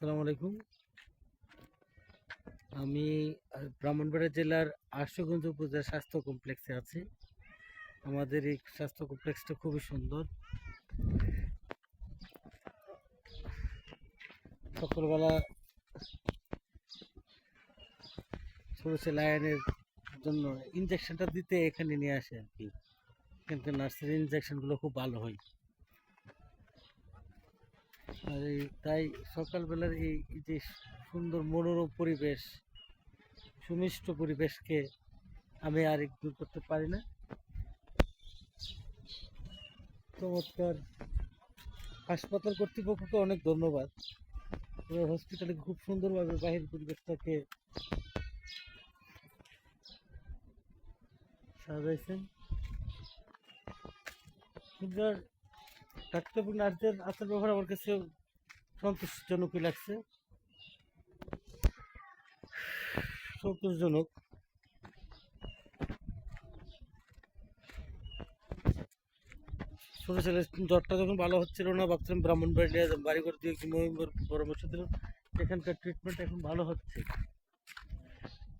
আসসালামু আলাইকুম। আমি আহ, ব্রাহ্মণবাড়িয়া জেলার আশুগঞ্জ উপজেলা স্বাস্থ্য কমপ্লেক্সে আছি। আমাদের এই স্বাস্থ্য কমপ্লেক্সটা খুবই সুন্দর। সকালবেলা ছোট ছেলে আয়নের জন্য ইঞ্জেকশনটা দিতে এখানে নিয়ে আসে আর কি। কিন্তু নার্সারি ইঞ্জেকশনগুলো খুব ভালো হয়। আর এই তাই সকালবেলার এই যে সুন্দর মনোরম পরিবেশ, সুমিষ্ট পরিবেশকে আমি আর ইগনোর করতে পারি না। চমৎকার। হাসপাতাল কর্তৃপক্ষকে অনেক ধন্যবাদ। হসপিটালে খুব সুন্দরভাবে বাহির পরিবেশটাকে সাজাইছেন। আর ডাক্তার এবং নার্সদের আচার ব্যবহার আমার কাছে সন্তোষজনকই লাগছে। সন্তোষজনক। ছোট ছেলে জ্বরটা যখন ভালো হচ্ছিল না, ভাবছিলাম ব্রাহ্মণবাড়ি নিয়ে। বাড়ি করে দিয়ে মহিমের পরামর্শ দিল। এখানকার ট্রিটমেন্ট এখন ভালো হচ্ছে।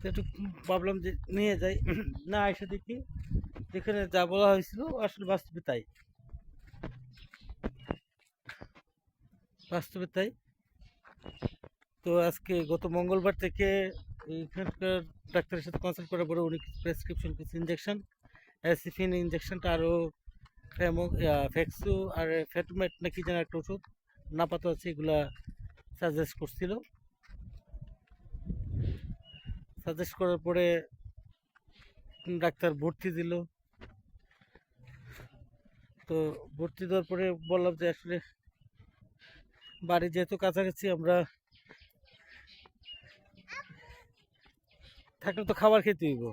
একটু ভাবলাম যে নিয়ে যাই। না এসে দেখি। যেখানে যা বলা হয়েছিল, আসলে বাস্তবে তাই। বাস্তবে তাই। তো আজকে গত মঙ্গলবার থেকে এইখানকার ডাক্তারের সাথে কনসাল্ট করার পরে উনি প্রেসক্রিপশন কিছু ইঞ্জেকশন অ্যাসিফিন ইঞ্জেকশনটা আরও ফেমো ফ্যাক্সু আর ফ্যাটমেট না কি যেন একটা ওষুধ না পাতা আছে এগুলা সাজেস্ট করছিল। সাজেস্ট করার পরে ডাক্তার ভর্তি দিল। তো ভর্তি দেওয়ার পরে বললাম যে আসলে বাড়ি যেহেতু কাছাকাছি, আমরা থাকলে তো খাবার খেতে হইব।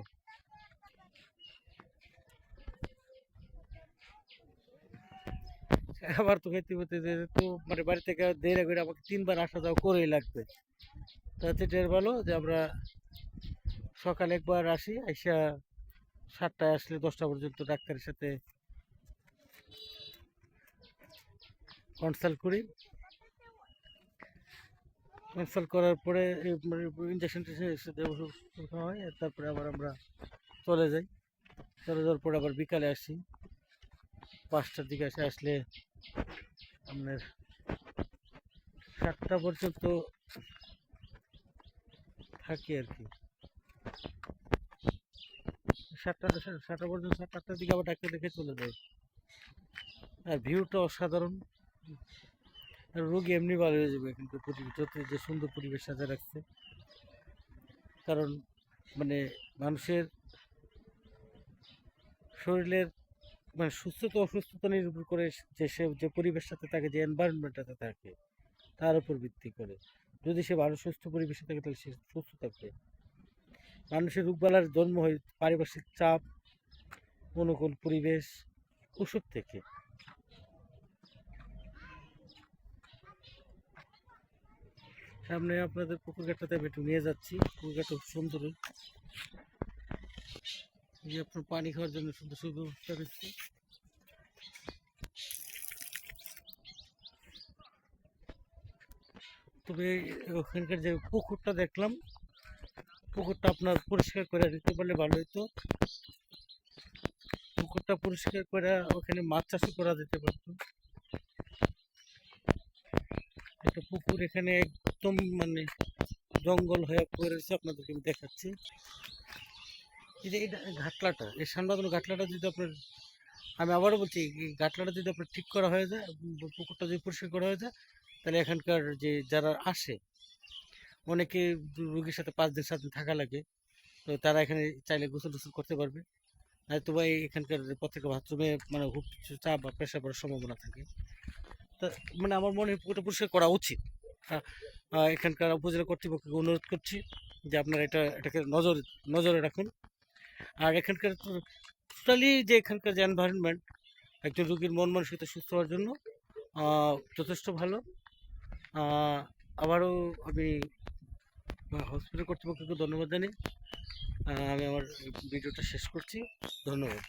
খাবার তো খেতে হইতে যেহেতু মানে বাড়ি থেকে দেরি করে আমাকে তিনবার আসা যাওয়া করেই লাগবে। তাতে টের ভালো যে আমরা সকালে একবার আসি, আইসা সাতটায় আসলে দশটা পর্যন্ত ডাক্তারের সাথে কনসাল্ট করি। কনসাল্ট করার পরে ইঞ্জেকশন টেকশন দেবো হয় তারপরে আবার আমরা চলে যাই। চলে যাওয়ার পরে আবার বিকালে আসি। পাঁচটার দিকে এসে আসলে আপনার সাতটা পর্যন্ত থাকি আর কি। সাতটা সাতটা পর্যন্ত, সাতটা আটটার দিকে আবার ডাক্তার দেখে চলে যাই। আর ভিউটা অসাধারণ। রোগী এমনি ভালো হয়ে যাবে কিন্তু যত যে সুন্দর পরিবেশ সাজা রাখছে। কারণ মানে মানুষের শরীরের মানে সুস্থতা, অসুস্থতা নির্ভর করে যে সে যে পরিবেশটাতে থাকে, যে এনভায়রনমেন্টটাতে থাকে, তার উপর ভিত্তি করে। যদি সে ভালো, সুস্থ পরিবেশে থাকে, তাহলে সে সুস্থ থাকবে। মানুষের রোগবালার জন্ম হয় পারিপার্শ্বিক চাপ, অনুকূল পরিবেশ, ওষুধ থেকে। সামনে আপনাদের পুকুর ঘাটটাতে আমি একটু নিয়ে যাচ্ছি। পুকুর ঘাটটা খুব সুন্দর। এই আপনার পানি খাওয়ার জন্য সুন্দর সুব্যবস্থা রয়েছে। তবে ওখানকার যে পুকুরটা দেখলাম, পুকুরটা আপনার পরিষ্কার করে দিতে পারলে ভালো হতো পুকুরটা পরিষ্কার করে ওখানে মাছ চাষও করা যেতে পারতো। একটা পুকুর এখানে একদম মানে জঙ্গল হয়ে পড়ে রয়েছে আপনাদেরকে আমি দেখাচ্ছি। এই যে এটা ঘাটলাটা, এই সানবাদন ঘাটলাটা যদি আপনার আমি আবারও বলছি, এই ঘাটলাটা যদি আপনার ঠিক করা হয়ে যায়, পুকুরটা যদি পরিষ্কার করা হয়ে যায়, তাহলে এখানকার যে যারা আসে, অনেকে রুগীর সাথে পাঁচ দিন, সাত দিন থাকা লাগে, তো তারা এখানে চাইলে গোসল টোসল করতে পারবে। নয়তো বা এই এখানকার প্রত্যেকটা বাথরুমে মানে খুব চাপ বা প্রেশার পড়ার সম্ভাবনা থাকে। তা মানে আমার মনে হয় পুকুরটা পরিষ্কার করা উচিত। এখানকার উপজেলা কর্তৃপক্ষকে অনুরোধ করছি যে আপনারা এটা এটাকে নজর নজরে রাখুন। আর এখানকার টোটালি যে এখানকার যে এনভায়রনমেন্ট একজন রোগীর মন মানসিকতা সুস্থ হওয়ার জন্য যথেষ্ট ভালো। আবারও আমি হসপিটাল কর্তৃপক্ষকে ধন্যবাদ আহ, আমি আমার ভিডিওটা শেষ করছি। ধন্যবাদ।